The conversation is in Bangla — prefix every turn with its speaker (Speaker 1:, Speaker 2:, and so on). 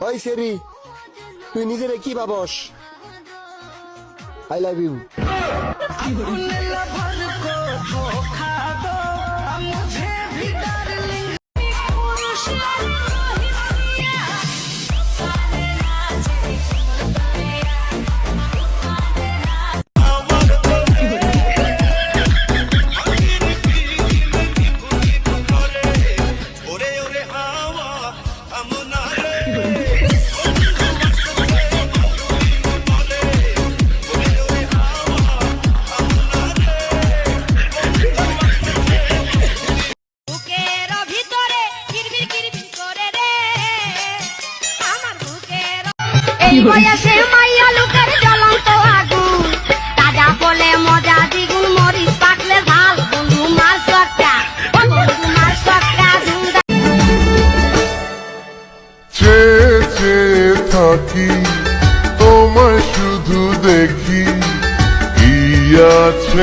Speaker 1: ওই সেরি তুই নিজেরে কি ভাবস? আই লাভ ইউ
Speaker 2: ওরে
Speaker 3: এই বয়সে মাইয়া লুকের জ্বলন্ত আগুন। তাজা বলে মজা দ্বিগুণ মরিচ পাকলে ঝাল বন্ধু মার সটকা বন্ধু মার সটকা ঝুমদা
Speaker 4: চেয়ে চেয়ে থাকি তোমায় শুধু দেখি কি আছে?